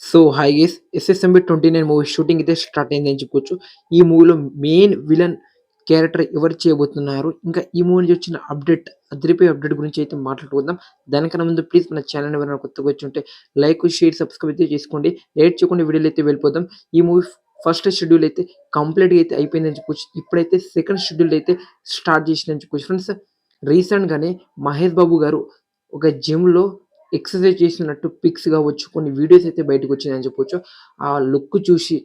So hi guys SSMB twenty nine movie shooting అయితే start అయిందని చెప్పుకోవచ్చు. ఈ మూవీలో మెయిన్ విలన్ క్యారెక్టర్ ఎవరు చేయబోతున్నారు? ఇంకా ఈ మూవీ నుంచి వచ్చిన అప్డేట్ అదిరిపోయే అప్డేట్ గురించి అయితే మాట్లాడుకుందాం. దానికన్నా ముందు ప్లీజ్ మన ఛానల్ ఎవరైనా కొత్తగా వచ్చి ఉంటే లైక్ షేర్ సబ్స్క్రైబ్ అయితే చేసుకోండి. లేట్ చేయకుండా వీడియోలు అయితే వెళ్ళిపోదాం. ఈ మూవీ ఫస్ట్ షెడ్యూల్ అయితే కంప్లీట్గా అయితే అయిపోయిందని చెప్పుకోవచ్చు. ఇప్పుడైతే సెకండ్ షెడ్యూల్ అయితే స్టార్ట్ చేసిందని చెప్పుకోవచ్చు. ఫ్రెండ్స్ రీసెంట్గానే మహేష్ బాబు గారు ఒక జిమ్లో ఎక్సర్సైజ్ చేసినట్టు పిక్స్ కావచ్చు కొన్ని వీడియోస్ అయితే బయటకు వచ్చినాయని చెప్పొచ్చు. ఆ లుక్ చూసి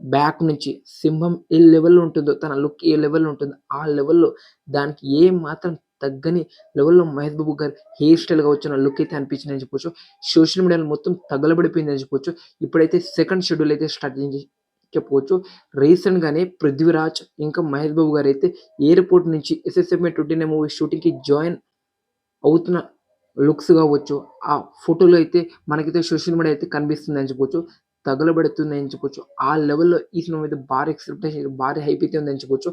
బ్యాక్ నుంచి సింహం ఏ లెవెల్లో ఉంటుందో తన లుక్ ఏ లెవెల్లో ఉంటుందో ఆ లెవెల్లో దానికి ఏ మాత్రం తగ్గని లెవెల్లో మహేష్ బాబు గారు హెయిర్ స్టైల్ కావచ్చు నా లుక్ అయితే అనిపించింది అని చెప్పొచ్చు. సోషల్ మీడియాలో మొత్తం తగలబడిపోయింది అని చెప్పొచ్చు. ఇప్పుడైతే సెకండ్ షెడ్యూల్ అయితే స్టార్ట్ చేసి చెప్పుకోవచ్చు రీసెంట్గానే పృథ్వీరాజ్ ఇంకా మహేష్ బాబు గారు అయితే ఎయిర్పోర్ట్ నుంచి ఎస్ఎస్ఎంఏ ట్వంటీ నైన్ మూవీ షూటింగ్కి జాయిన్ అవుతున్న లుక్స్ కావచ్చు ఆ ఫోటోలో అయితే మనకైతే సోషల్ మీడియా అయితే కనిపిస్తుంది అని చెప్పొచ్చు తగలబెడుతుంది అని చెప్పొచ్చు ఆ లెవెల్లో ఈ సినిమా అయితే భారీ ఎక్స్పెక్టేషన్ భారీ హైప్ అయితే ఉందని చెప్పొచ్చు.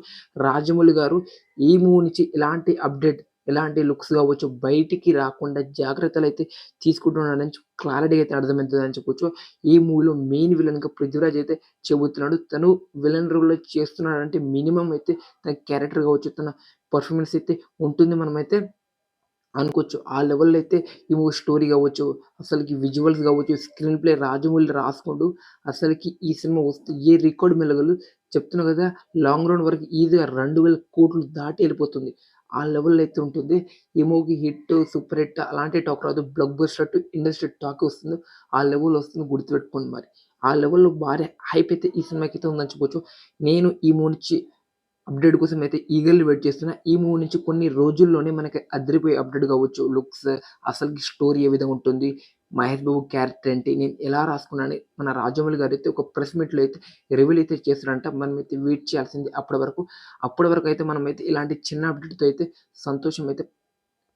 రాజమౌళి గారు ఈ మూవీ నుంచి ఎలాంటి అప్డేట్ ఎలాంటి లుక్స్ కావచ్చు బయటికి రాకుండా జాగ్రత్తలు అయితే తీసుకుంటున్నాడని క్లారిటీ అయితే అర్థమవుతుంది అని చెప్పొచ్చు. ఈ మూవీలో మెయిన్ విలన్గా పృథ్వీరాజ్ అయితే చెబుతున్నాడు. తను విలన్ రోల్లో చేస్తున్నాడంటే మినిమం అయితే తన క్యారెక్టర్ కావచ్చు తన పర్ఫార్మెన్స్ అయితే ఉంటుంది మనమైతే. అనుకోవచ్చు. ఆ లెవెల్లో అయితే ఈ మూవీ స్టోరీ కావచ్చు అసలుకి విజువల్స్ కావచ్చు స్క్రీన్ ప్లే రాజమౌళి రాసుకుంటూ అసలుకి ఈ సినిమా వస్తే ఏ రికార్డ్ మెలగలు చెప్తున్నా కదా లాంగ్ రన్ వరకు ఈజీగా రెండు వేల కోట్లు దాటి వెళ్ళిపోతుంది. ఆ లెవెల్లో అయితే ఉంటుంది. ఈ మూవీకి హిట్ సూపర్ హిట్ అలాంటి టాక్ రాదు. బ్లాక్ బస్టర్ ఇండస్ట్రీ టాక్ వస్తుంది. ఆ లెవెల్ వస్తుంది గుర్తుపెట్టుకోండి మరి. ఆ లెవెల్లో భారీ హైప్ అయితే ఈ సినిమాకి అయితే ఉందని చెప్పొచ్చు. నేను ఈ మూవీ నుంచి అప్డేట్ కోసం అయితే ఈగర్లీ వెయిట్ చేస్తున్నా ఈ మూవీ నుంచి కొన్ని రోజుల్లోనే మనకి అదిరిపోయే అప్డేట్ కావచ్చు. లుక్స్ అసలు స్టోరీ ఏ విధంగా ఉంటుంది మహేష్ బాబు క్యారెక్టర్ ఏంటి నేను ఎలా రాసుకున్నాను మన రాజమౌళి గారు అయితే ఒక ప్రెస్ మీట్లో అయితే రివీల్ అయితే చేస్తారంట మనం అయితే వెయిట్ చేయాల్సింది అప్పటి వరకు. అప్పటి వరకు అయితే మనం అయితే ఇలాంటి చిన్న అప్డేట్తో అయితే సంతోషం అయితే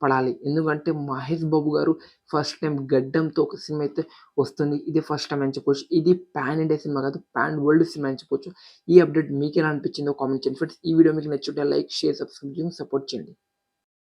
పడాలి. ఎందుకంటే మహేష్ బాబు గారు ఫస్ట్ టైం గడ్డంతో ఒక సినిమా అయితే వస్తుంది. ఇది ఫస్ట్ టైం అని చెప్పొచ్చు ఇది పాన్ ఇండియా సినిమా కాదు పాన్ వరల్డ్ సినిమా అని చెప్పొచ్చు ఈ అప్డేట్ మీకు ఎలా అనిపించిందో కామెంట్ చేయండి. ఫ్రెండ్స్ ఈ వీడియో మీకు నచ్చుంటే లైక్ షేర్ సబ్స్క్రైబ్ సపోర్ట్ చేయండి.